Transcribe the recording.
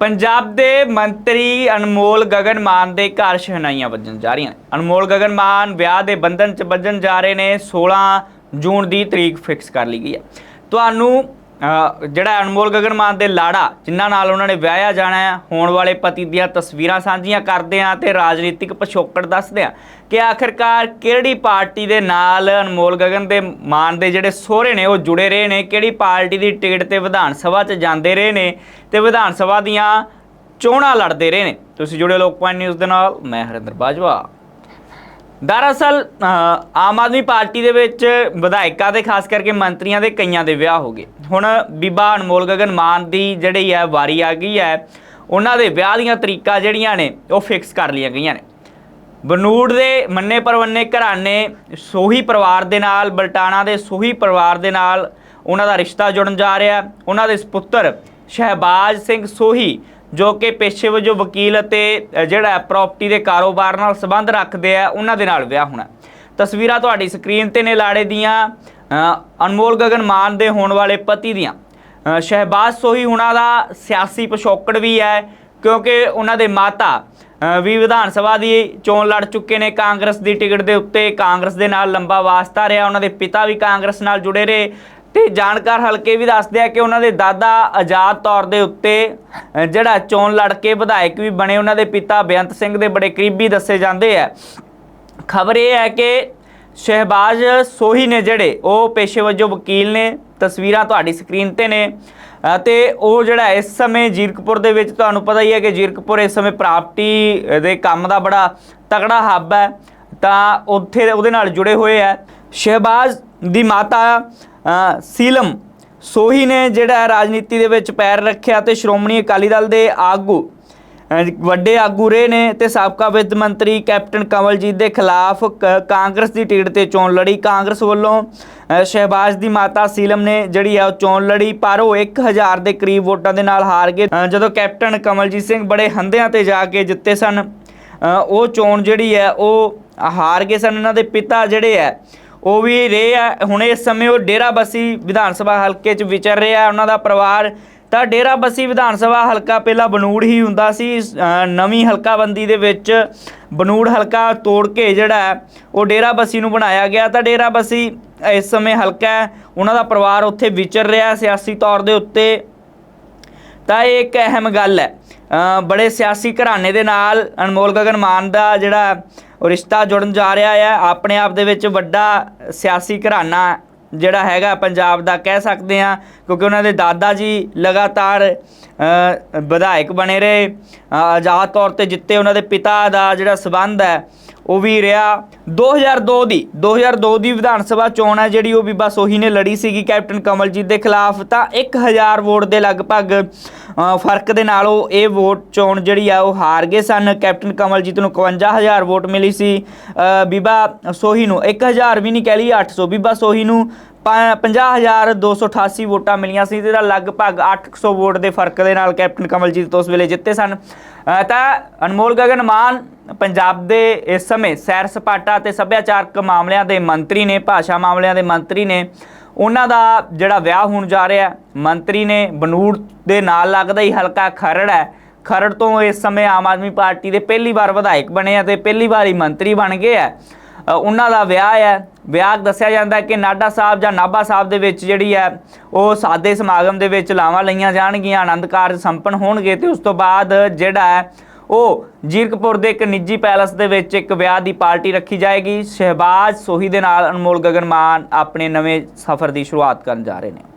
ਪੰਜਾਬ ਦੇ ਮੰਤਰੀ ਅਨਮੋਲ ਗਗਨ ਮਾਨ ਦੇ ਘਰ ਸ਼ਹਿਨਾਈਆਂ ਵੱਜਣ ਜਾ ਰਹੀਆਂ ਨੇ। ਅਨਮੋਲ ਗਗਨ ਮਾਨ ਵਿਆਹ ਦੇ ਬੰਧਨ ਚ ਵੱਜਣ ਜਾ ਰਹੇ ਨੇ 16 ਜੂਨ ਦੀ ਤਰੀਕ ਫਿਕਸ ਕਰ ਲਈ ਗਈ ਹੈ। ਤੁਹਾਨੂੰ ਜਿਹੜਾ ਅਨਮੋਲ ਗਗਨ ਮਾਨ ਦੇ ਲਾੜਾ, ਜਿਨ੍ਹਾਂ ਨਾਲ ਉਹਨਾਂ ਨੇ ਵਿਆਹਿਆ ਜਾਣਾ ਹੈ ਹੋਣ ਵਾਲੇ ਪਤੀ ਦੀਆਂ ਤਸਵੀਰਾਂ ਸਾਂਝੀਆਂ ਕਰਦੇ ਆ ਤੇ ਰਾਜਨੀਤਿਕ ਪਿਛੋਕੜ ਦੱਸਦੇ ਆ ਕਿ ਆਖਿਰਕਾਰ ਕਿਹੜੀ ਪਾਰਟੀ ਦੇ ਨਾਲ ਅਨਮੋਲ ਗਗਨ ਦੇ ਮਾਨ ਦੇ ਜਿਹੜੇ ਸਹੁਰੇ ਨੇ, ਉਹ ਜੁੜੇ ਰਹੇ ਨੇ, ਕਿਹੜੀ ਪਾਰਟੀ ਦੀ ਟਿਕਟ ਤੇ ਵਿਧਾਨ ਸਭਾ 'ਚ ਜਾਂਦੇ ਰਹੇ ਨੇ ਤੇ ਵਿਧਾਨ ਸਭਾ ਦੀਆਂ ਚੋਣਾਂ ਲੜਦੇ ਰਹੇ ਨੇ। ਤੁਸੀਂ ਜੁੜੇ ਲੋਕ ਪੁਆਇੰਟ ਨਿਊਜ਼ ਦੇ ਨਾਲ, ਮੈਂ ਹਰਿੰਦਰ ਬਾਜਵਾ। ਦਰਅਸਲ ਆਮ ਆਦਮੀ ਪਾਰਟੀ ਦੇ ਵਿੱਚ ਵਿਧਾਇਕਾਂ ਦੇ, ਖਾਸ ਕਰਕੇ ਮੰਤਰੀਆਂ ਦੇ ਕਈਆਂ ਦੇ ਵਿਆਹ ਹੋ ਗਏ। ਹੁਣ ਬੀਬਾ ਅਨਮੋਲ ਗਗਨ ਮਾਨ ਦੀ ਜਿਹੜੀ ਹੈ ਵਾਰੀ ਆ ਗਈ ਹੈ, ਉਹਨਾਂ ਦੇ ਵਿਆਹ ਦੀਆਂ ਤਰੀਕਾਂ ਜਿਹੜੀਆਂ ਨੇ, ਉਹ ਫਿਕਸ ਕਰ ਲਈਆਂ ਗਈਆਂ ਨੇ। ਬਨੂੜ ਦੇ ਮੰਨੇ ਪਰਵੰਨੇ ਘਰਾਣੇ, ਸੋਹੀ ਪਰਿਵਾਰ ਦੇ ਨਾਲ, ਬਲਟਾਣਾ ਦੇ ਸੋਹੀ ਪਰਿਵਾਰ ਦੇ ਨਾਲ ਉਹਨਾਂ ਦਾ ਰਿਸ਼ਤਾ ਜੁੜਨ ਜਾ ਰਿਹਾ। ਉਹਨਾਂ ਦੇ ਸੁਪੁੱਤਰ ਸ਼ਹਿਬਾਜ਼ ਸਿੰਘ ਸੋਹੀ ਜੋ ਕਿ ਪੇਸ਼ੇ ਵਜੋਂ ਵਕੀਲ ਅਤੇ ਜਿਹੜਾ ਪ੍ਰਾਪਰਟੀ ਦੇ ਕਾਰੋਬਾਰ ਨਾਲ ਸੰਬੰਧ ਰੱਖਦੇ ਆ, ਉਹਨਾਂ ਦੇ ਨਾਲ ਵਿਆਹ ਹੋਣਾ। ਤਸਵੀਰਾਂ ਤੁਹਾਡੀ ਸਕਰੀਨ ਤੇ ਨੇ ਲਾੜੇ ਦੀਆਂ ਅਨਮੋਲ ਗਗਨ ਮਾਨ ਦੇ ਹੋਣ ਵਾਲੇ ਪਤੀ ਦੀਆਂ। ਸ਼ਹਿਬਾਜ਼ ਸੋਹੀ ਹੁਣਾਂ ਦਾ ਸਿਆਸੀ ਪਿਛੋਕੜ ਵੀ ਹੈ, ਕਿਉਂਕਿ ਉਹਨਾਂ ਦੇ ਮਾਤਾ ਵੀ ਵਿਧਾਨ ਸਭਾ ਦੀ ਚੋਣ ਲੜ ਚੁੱਕੇ ਨੇ। ਕਾਂਗਰਸ ਦੀ ਟਿਕਟ ਦੇ ਉੱਤੇ ਕਾਂਗਰਸ ਦੇ ਨਾਲ ਲੰਬਾ ਵਾਸਤਾ ਰਿਹਾ, ਉਹਨਾਂ ਦੇ ਪਿਤਾ ਵੀ ਕਾਂਗਰਸ ਨਾਲ ਜੁੜੇ ਰਹੇ। ਤੇ ਜਾਣਕਾਰ ਹਲਕੇ ਵੀ ਦੱਸਦੇ ਆ ਕਿ ਉਹਨਾਂ ਦੇ ਦਾਦਾ ਆਜ਼ਾਦ ਤੌਰ ਦੇ ਉੱਤੇ ਜਿਹੜਾ ਚੋਣ ਲੜ ਕੇ ਵਿਧਾਇਕ ਵੀ ਬਣੇ ਉਹਨਾਂ ਦੇ ਪਿਤਾ ਬੇਅੰਤ ਸਿੰਘ ਦੇ ਬੜੇ ਕਰੀਬੀ ਦੱਸੇ ਜਾਂਦੇ ਆ। ਖਬਰ ਇਹ ਹੈ ਕਿ ਸ਼ਹਿਬਾਜ਼ ਸੋਹੀ ਨੇ ਜਿਹੜੇ ਉਹ ਪੇਸ਼ੇ ਵਜੋਂ ਵਕੀਲ ਨੇ ਤਸਵੀਰਾਂ ਤੁਹਾਡੀ ਸਕਰੀਨ ਤੇ ਨੇ ਅ, ਤੇ ਉਹ ਜਿਹੜਾ ਇਸ ਸਮੇਂ ਜੀਰਕਪੁਰ ਦੇ ਵਿੱਚ ਤੁਹਾਨੂੰ ਪਤਾ ਹੀ ਹੈ ਕਿ ਜੀਰਕਪੁਰ ਇਸ ਸਮੇਂ ਪ੍ਰਾਪਰਟੀ ਦੇ ਕੰਮ ਦਾ ਬੜਾ ਤਗੜਾ ਹੱਬ ਹੈ ਤਾਂ ਉੱਥੇ ਉਹਦੇ ਨਾਲ ਜੁੜੇ ਹੋਏ ਆ ਸ਼ਹਿਬਾਜ਼ ਦੀ ਮਾਤਾ ਸੀਲਮ, ਸੋਹੀ ਨੇ ਜਿਹੜਾ ਰਾਜਨੀਤੀ ਦੇ ਵਿੱਚ ਪੈਰ ਰੱਖਿਆ ਤੇ ਸ਼੍ਰੋਮਣੀ ਅਕਾਲੀ ਦਲ ਦੇ ਆਗੂ ਵੱਡੇ ਆਗੂ ਰਹੇ ਨੇ ਤੇ ਸਾਬਕਾ ਵਿੱਤ ਮੰਤਰੀ ਕੈਪਟਨ ਕਮਲਜੀਤ ਦੇ ਖਿਲਾਫ ਕ- ਕਾਂਗਰਸ ਦੀ ਟਿਕਟ ਤੇ ਚੋਣ ਲੜੀ। ਕਾਂਗਰਸ ਵੱਲੋਂ ਸ਼ਹਿਬਾਜ਼ ਦੀ ਮਾਤਾ ਸੀਲਮ ਨੇ ਜਿਹੜੀ ਆ ਉਹ ਚੋਣ ਲੜੀ, ਪਰ ਉਹ 1000 ਦੇ ਕਰੀਬ ਵੋਟਾਂ ਦੇ ਨਾਲ ਹਾਰ ਗਏ। ਜਦੋਂ ਕੈਪਟਨ ਕਮਲਜੀਤ ਸਿੰਘ ਬੜੇ ਹੰਦਿਆਂ ਤੇ ਜਾ ਕੇ ਜਿੱਤੇ ਸਨ ਉਹ ਚੋਣ ਜਿਹੜੀ ਹੈ ਉਹ ਹਾਰ ਗਏ ਸਨ। ਇਹਨਾਂ ਦੇ ਪਿਤਾ ਜਿਹੜੇ ਹੈ ਉਹ ਵੀ ਰਹੇ ਆ। ਹੁਣ ਇਸ ਸਮੇਂ ਉਹ ਡੇਰਾ ਬਸੀ ਵਿਧਾਨ ਸਭਾ ਹਲਕੇ 'ਚ ਵਿਚਰ ਰਿਹਾ ਉਹਨਾਂ ਦਾ ਪਰਿਵਾਰ ਤਾਂ ਡੇਰਾ ਬਸੀ ਵਿਧਾਨ ਸਭਾ ਹਲਕਾ ਪਹਿਲਾਂ ਬਨੂੜ ਹੀ ਹੁੰਦਾ ਸੀ। ਅ, ਨਵੀਂ ਹਲਕਾਬੰਦੀ ਦੇ ਵਿੱਚ ਬਨੂੜ ਹਲਕਾ ਤੋੜ ਕੇ ਜਿਹੜਾ ਉਹ ਡੇਰਾ ਬਸੀ ਨੂੰ ਬਣਾਇਆ ਗਿਆ। ਤਾਂ ਡੇਰਾ ਬਸੀ ਇਸ ਸਮੇਂ ਹਲਕਾ ਉਹਨਾਂ ਦਾ ਪਰਿਵਾਰ ਉੱਥੇ ਵਿਚਰ ਰਿਹਾ ਸਿਆਸੀ ਤੌਰ ਦੇ ਉੱਤੇ। ਤਾਂ ਇਹ ਇੱਕ ਅਹਿਮ ਗੱਲ ਹੈ। ਬੜੇ ਸਿਆਸੀ ਘਰਾਣੇ ਦੇ ਨਾਲ ਅਨਮੋਲ ਗਗਨ ਮਾਨ ਦਾ ਜਿਹੜਾ ਰਿਸ਼ਤਾ ਜੁੜਨ ਜਾ ਰਿਹਾ ਹੈ ਆਪਣੇ ਆਪ ਦੇ ਵਿੱਚ ਵੱਡਾ ਸਿਆਸੀ ਘਰਾਣਾ ਜਿਹੜਾ ਹੈਗਾ ਪੰਜਾਬ ਦਾ ਕਹਿ ਸਕਦੇ ਆ ਕਿਉਂਕਿ ਉਹਨਾਂ ਦੇ ਦਾਦਾ ਜੀ ਲਗਾਤਾਰ ਵਿਧਾਇਕ ਬਣੇ ਰਹੇ ਆਜ਼ਾਦ ਤੌਰ ਤੇ ਜਿੱਤੇ ਉਹਨਾਂ ਦੇ ਪਿਤਾ ਦਾ ਜਿਹੜਾ ਸਬੰਧ ਹੈ ਉਹ ਵੀ ਰਿਹਾ। 2002 ਦੀ 2002 ਦੀ ਵਿਧਾਨ ਸਭਾ ਚੋਣ ਹੈ ਜਿਹੜੀ ਉਹ ਬੀਬਾ ਸੋਹੀ ਨੇ ਲੜੀ ਸੀਗੀ ਕੈਪਟਨ ਕਮਲਜੀਤ ਦੇ ਖਿਲਾਫ। ਤਾਂ 1000 ਵੋਟ ਦੇ ਲਗਭਗ ਫ਼ਰਕ ਦੇ ਨਾਲ ਉਹ ਇਹ ਵੋਟ ਚੋਣ ਜਿਹੜੀ ਆ ਉਹ ਹਾਰ ਗਏ ਸਨ। ਕੈਪਟਨ ਕਮਲਜੀਤ ਨੂੰ 51000 ਵੋਟ ਮਿਲੀ ਸੀ। ਬੀਬਾ ਸੋਹੀ ਨੂੰ 1000 ਵੀ ਨਹੀਂ ਕਹਿ ਲਈ 800 ਬੀਬਾ ਸੋਹੀ ਨੂੰ ਪੰ- 50288 ਵੋਟਾਂ ਮਿਲੀਆਂ ਸੀ, ਜਿਹਦਾ ਲਗਭਗ 800 ਵੋਟ ਦੇ ਫ਼ਰਕ ਦੇ ਨਾਲ ਕੈਪਟਨ ਕਮਲਜੀਤ ਉਸ ਵੇਲੇ ਜਿੱਤੇ ਸਨ। ਤਾਂ ਅਨਮੋਲ ਗਗਨ ਮਾਨ ਪੰਜਾਬ ਦੇ ਇਸ ਸਮੇਂ ਸੈਰ ਸਪਾਟਾ ਅਤੇ ਸੱਭਿਆਚਾਰਕ ਮਾਮਲਿਆਂ ਦੇ ਮੰਤਰੀ ਨੇ, ਭਾਸ਼ਾ ਮਾਮਲਿਆਂ ਦੇ ਮੰਤਰੀ ਨੇ, ਉਹਨਾਂ ਦਾ ਜਿਹੜਾ ਵਿਆਹ ਹੋਣ ਜਾ ਰਿਹਾ ਮੰਤਰੀ ਨੇ ਬਨੂੜ ਦੇ ਨਾਲ ਲੱਗਦਾ ਹੀ ਹਲਕਾ ਖਰੜ ਹੈ। ਖਰੜ ਤੋਂ ਇਸ ਸਮੇਂ ਆਮ ਆਦਮੀ ਪਾਰਟੀ ਦੇ ਪਹਿਲੀ ਵਾਰ ਵਿਧਾਇਕ ਬਣੇ ਆ ਤੇ ਪਹਿਲੀ ਵਾਰ ਹੀ ਮੰਤਰੀ ਬਣ ਗਏ ਆ। ਉਹਨਾਂ ਦਾ ਵਿਆਹ ਹੈ। ਵਿਆਹ ਦੱਸਿਆ ਜਾਂਦਾ ਕਿ ਨਾਡਾ ਸਾਹਿਬ ਜਾਂ ਨਾਭਾ ਸਾਹਿਬ ਦੇ ਵਿੱਚ ਜਿਹੜੀ ਹੈ, ਉਹ ਸਾਦੇ ਸਮਾਗਮ ਦੇ ਵਿੱਚ ਲਾਵਾਂ ਲਈਆਂ ਜਾਣਗੀਆਂ, ਆਨੰਦ ਕਾਰਜ ਸੰਪन्न ਹੋਣਗੇ ਤੇ ਉਸ ਤੋਂ ਬਾਅਦ ਜਿਹੜਾ ਹੈ ਉਹ ਜੀਰਕਪੁਰ ਦੇ ਇੱਕ ਨਿੱਜੀ ਪੈਲਸ ਦੇ ਵਿੱਚ ਇੱਕ ਵਿਆਹ ਦੀ ਪਾਰਟੀ ਰੱਖੀ ਜਾਏਗੀ। ਸ਼ਹਿਬਾਜ਼ ਸੋਹੀ ਦੇ ਨਾਲ ਅਨਮੋਲ ਗਗਨ ਮਾਨ ਆਪਣੇ ਨਵੇਂ ਸਫ਼ਰ ਦੀ ਸ਼ੁਰੂਆਤ ਕਰਨ ਜਾ ਰਹੇ ਨੇ।